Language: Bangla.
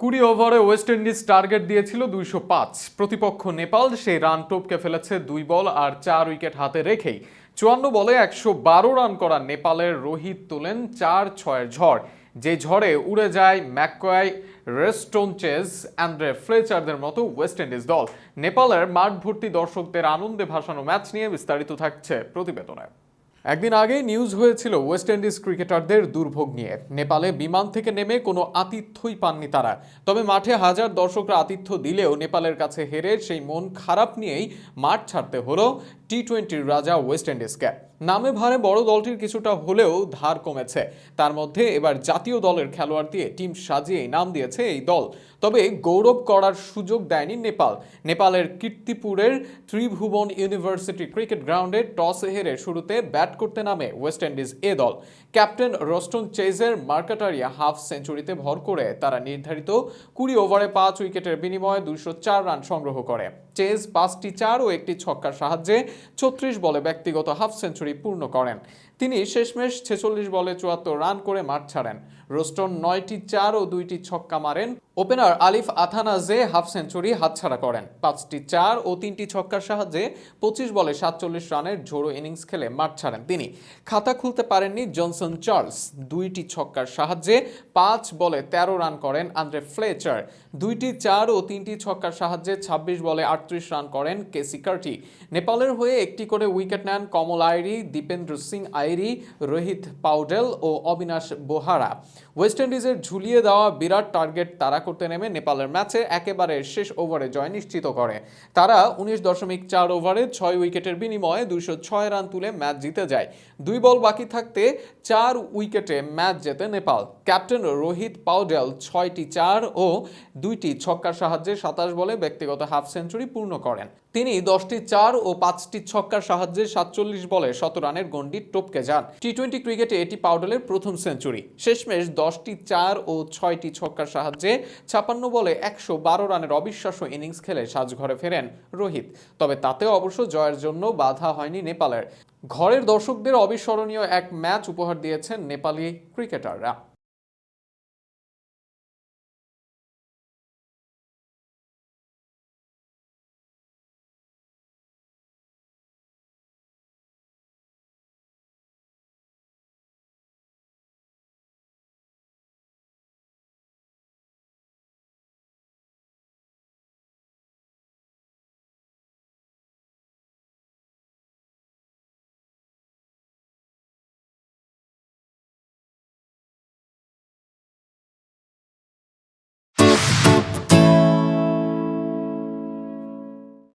কুড়ি ওভারে ওয়েস্ট ইন্ডিজ টার্গেট দিয়েছিল দুইশো পাঁচ। প্রতিপক্ষ নেপাল, সেই রান টপকে ফেলেছে দুই বল আর চার উইকেট হাতে রেখেই। চুয়ান্ন বলে একশো বারো রান করা নেপালের রোহিত তোলেন চার ছয়ের ঝড়। যে ঝড়ে উড়ে যায় ম্যাককয় রেস্টোনচেস অ্যান্ড্রে ফ্লেচারদের মতো ওয়েস্ট ইন্ডিজ দল। নেপালের মাঠ ভর্তি দর্শকদের আনন্দে ভাসানো ম্যাচ নিয়ে বিস্তারিত থাকছে প্রতিবেদনে। একদিন আগে নিউজ হয়েছিল ওয়েস্ট ইন্ডিজ ক্রিকেটারদের দুর্ভোগ নিয়ে। নেপালে বিমান থেকে নেমে কোনো আতিথ্যই পাননি তারা। তবে মাঠে হাজার দর্শকরা আতিথ্য দিলেও নেপালের কাছে হেরে সেই মন খারাপ নিয়েই মাঠ ছাড়তে হলো টি টোয়েন্টির রাজা ওয়েস্ট ইন্ডিজকে নামে ভারে বড় দলটির কিছুটা হলেও ধার কমেছে। তার মধ্যে এবার জাতীয় দলের খেলোয়াড় দিয়ে টিম সাজিয়েই নাম দিয়েছে এই দল। তবে গৌরব করার সুযোগ দেয়নি নেপাল। নেপালের কীর্তিপুরের ত্রিভুবন ইউনিভার্সিটি ক্রিকেট গ্রাউন্ডে টস হেরে শুরুতে ব্যাট করতে নামে ওয়েস্ট ইন্ডিজ এ দল। ক্যাপ্টেন রস্টন চেজের মার্কাটারিয়া হাফ সেঞ্চুরিতে ভর করে তারা নির্ধারিত কুড়ি ওভারে পাঁচ উইকেটের বিনিময়ে দুশো রান সংগ্রহ করে। চেজ পাঁচটি চার ও একটি ছক্কার সাহায্যে ছত্রিশ বলে ব্যক্তিগত হাফ সেঞ্চুরি পূর্ণ করেন। তিনি শেষমেশ ছেচল্লিশ বলে চুয়াত্তর রান করে মাঠ ছাড়েন। রোস্টন নয়টি চার ও দুইটি ছক্কা মারেন। ওপেনার আলিফ আথানাজে হাফ সেঞ্চুরি হাতছাড়া করেন। পাঁচটি চার ও তিনটি ছক্কার সাহায্যে পঁচিশ বলে সাতচল্লিশ রানের ঝোড়ো ইনিংস খেলে মাঠ ছাড়েন তিনি। খাতা খুলতে পারেননি জনসন চার্লস। দুইটি ছক্কার সাহায্যে পাঁচ বলে তেরো রান করেন আন্দ্রে ফ্লেচার। দুইটি চার ও তিনটি ছক্কার সাহায্যে ছাব্বিশ বলে আটত্রিশ রান করেন কেসি কার্টি। নেপালের হয়ে একটি করে উইকেট নেন কমল আইরি দীপেন্দ্র সিং আইরি রোহিত পাউডেল ও অবিনাশ বোহারা। ওয়েস্ট ইন্ডিজের ঝুলিয়ে দেওয়া বিরাট টার্গেট তারা করতে নেমে নেপালের ম্যাচে একেবারে শেষ ওভারে জয় নিশ্চিত করে। তারা উনিশ দশমিক চার ওভারে ছয় উইকেটের বিনিময়ে দুইশো ছয় রান তুলে ম্যাচ জিতে যায়। দুই বল বাকি থাকতে চার উইকেটে ম্যাচ জেতে নেপাল। ক্যাপ্টেন রোহিত পাউডেল ছয়টি চার ও দুইটি ছক্কার সাহায্যে সাতাশ বলে ব্যক্তিগত হাফ সেঞ্চুরি পূর্ণ করেন। তিনি দশটি চার ও পাঁচটি ছক্কার সাহায্যে সাতচল্লিশ বলে শত রানের গন্ডি টপকে যান। টি টোয়েন্টি ক্রিকেটে এটি পাউডেলের প্রথম সেঞ্চুরি শেষমেশ দশটি চার ও ছয়টি ছক্কার সাহায্যে ছাপান্ন বলে একশো বারো রানের অবিশ্বাস্য ইনিংস খেলে সাজঘরে ফেরেন রোহিত। তবে তাতে অবশ্য জয়ের জন্য বাধা হয়নি নেপালের। ঘরের দর্শকদের অবিস্মরণীয় এক ম্যাচ উপহার দিয়েছেন নেপালি ক্রিকেটাররা।